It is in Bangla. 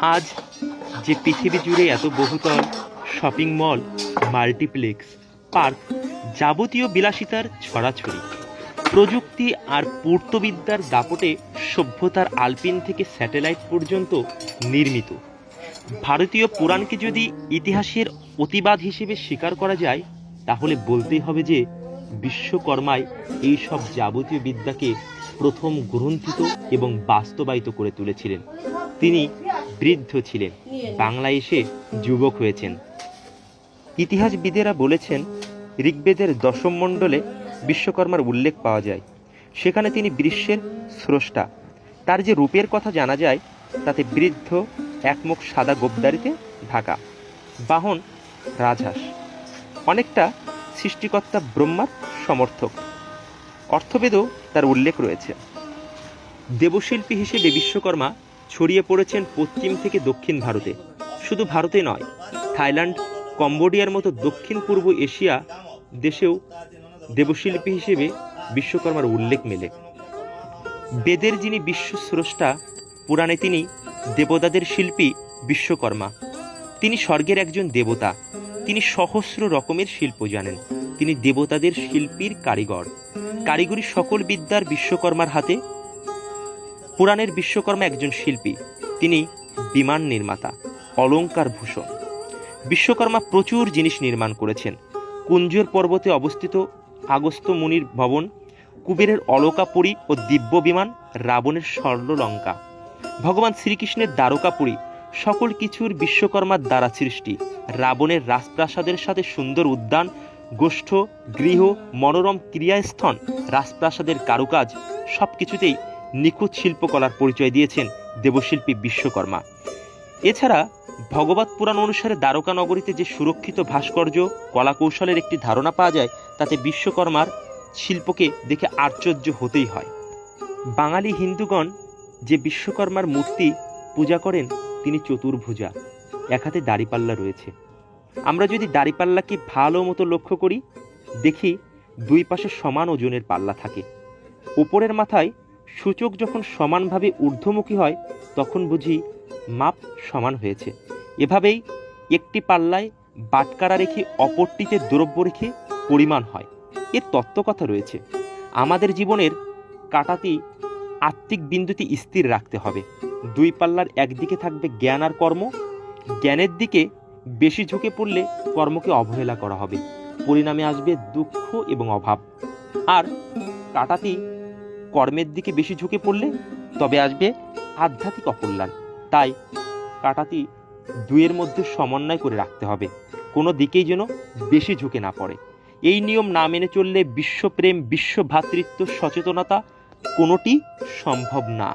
আজ যে পৃথিবী জুড়ে এত বহুতল শপিং মল, মাল্টিপ্লেক্স, পার্ক যাবতীয় বিলাসিতার ছড়াছড়ি, প্রযুক্তি আর পূর্তবিদ্যার দাপটে সভ্যতার আলপিন থেকে স্যাটেলাইট পর্যন্ত নির্মিত। ভারতীয় পুরাণকে যদি ইতিহাসের অতিবাদ হিসেবে স্বীকার করা যায়, তাহলে বলতেই হবে যে বিশ্বকর্মায় এই সব যাবতীয় বিদ্যাকে প্রথম গ্রন্থিত এবং বাস্তবায়িত করে তুলেছিলেন। তিনি বৃদ্ধ ছিলেন। বাংলায় এসে যুবক হয়েছেন। ইতিহাসবিদেরা বলেছেন, ঋগ্বেদের দশম মণ্ডলে বিশ্বকর্মার উল্লেখ পাওয়া যায়। সেখানে তিনি বিশ্বের স্রষ্টা। তার যে রূপের কথা জানা যায়, তাতে বৃদ্ধ একমুখ সাদা গোবদারিতে ঢাকা। বাহন রাজহাঁস। অনেকটা সৃষ্টিকর্তা ব্রহ্মার সমর্থক। অর্থবেদও তার উল্লেখ রয়েছে। দেবশিল্পী হিসেবে বিশ্বকর্মা ছড়িয়ে পড়েছেন পশ্চিম থেকে দক্ষিণ ভারতে। শুধু ভারতে নয়, থাইল্যান্ড, কম্বোডিয়ার মতো দক্ষিণ পূর্ব এশিয়া দেশেও দেবশিল্পী হিসেবে বিশ্বকর্মার উল্লেখ মেলে। বেদের যিনি বিশ্বস্রষ্টা পুরাণে তিনি দেবতাদের শিল্পী, বিশ্বকর্মা। তিনি স্বর্গের একজন দেবতা। তিনি সহস্র রকমের শিল্প জানেন। তিনি দেবতাদের শিল্পীর কারিগর। কারিগরি সকল বিদ্যার বিশ্বকর্মার হাতে পুরাণের বিশ্বকর্মা একজন শিল্পী। তিনি বিমান নির্মাতা অলঙ্কার ভূষণ। বিশ্বকর্মা প্রচুর জিনিস নির্মাণ করেছেন। কুঞ্জর পর্বতে অবস্থিত আগস্ত মুনির ভবন, কুবেরের অলকাপুরী ও দিব্য বিমান, রাবণের স্বর্ণলঙ্কা। ভগবান শ্রীকৃষ্ণের দ্বারকাপুরী সকল কিছুর বিশ্বকর্মার দ্বারা সৃষ্টি। রাবণের রাজপ্রাসাদের সাথে সুন্দর উদ্যান, গোষ্ঠ, গৃহ, মনোরম ক্রিয়াস্থন, রাজপ্রাসাদের কারুকাজ সব কিছুতেই নিখুঁত শিল্পকলার পরিচয় দিয়েছেন দেবশিল্পী বিশ্বকর্মা। এছাড়া ভগবত পুরাণ অনুসারে দ্বারকা নগরীতে যে সুরক্ষিত ভাস্কর্য, কলাকৌশলের একটি ধারণা পাওয়া যায়, তাতে বিশ্বকর্মার শিল্পকে দেখে আশ্চর্য হতেই হয়। বাঙালি হিন্দুগণ যে বিশ্বকর্মার মূর্তি পূজা করেন, তিনি চতুর্ভুজা, এক হাতে দাড়িপাল্লা রয়েছে। আমরা যদি দাড়িপাল্লাকে ভালো মতো লক্ষ্য করি, দেখি দুই পাশে সমান ওজনের পাল্লা থাকে। ওপরের মাথায় সূচক যখন সমানভাবে ঊর্ধ্বমুখী হয়, তখন বুঝি মাপ সমান হয়েছে। এভাবেই একটি পাল্লায় বাটকারা রেখে অপরটিতে দ্রব্য রেখে পরিমাণ হয়। এর তত্ত্বকথা রয়েছে। আমাদের জীবনের কাটাতি আত্মিক বিন্দুটি স্থির রাখতে হবে। দুই পাল্লার একদিকে থাকবে জ্ঞান আর কর্ম। জ্ঞানের দিকে বেশি ঝুঁকে পড়লে কর্মকে অবহেলা করা হবে। পরিণামে আসবে দুঃখ এবং অভাব। আর কাটাতি কর্মের দিকে বেশি ঝুঁকে পড়লে তবে আসবে আধ্যাত্মিক অকল্যাণ। তাই কাটাতি দুয়ের মধ্যে সমন্বয় করে রাখতে হবে। কোনো দিকেই যেন বেশি ঝুঁকে না পড়ে। এই নিয়ম না মেনে চললে বিশ্বপ্রেম বিশ্ব ভ্রাতৃত্ব সচেতনতা কোনোটি সম্ভব না।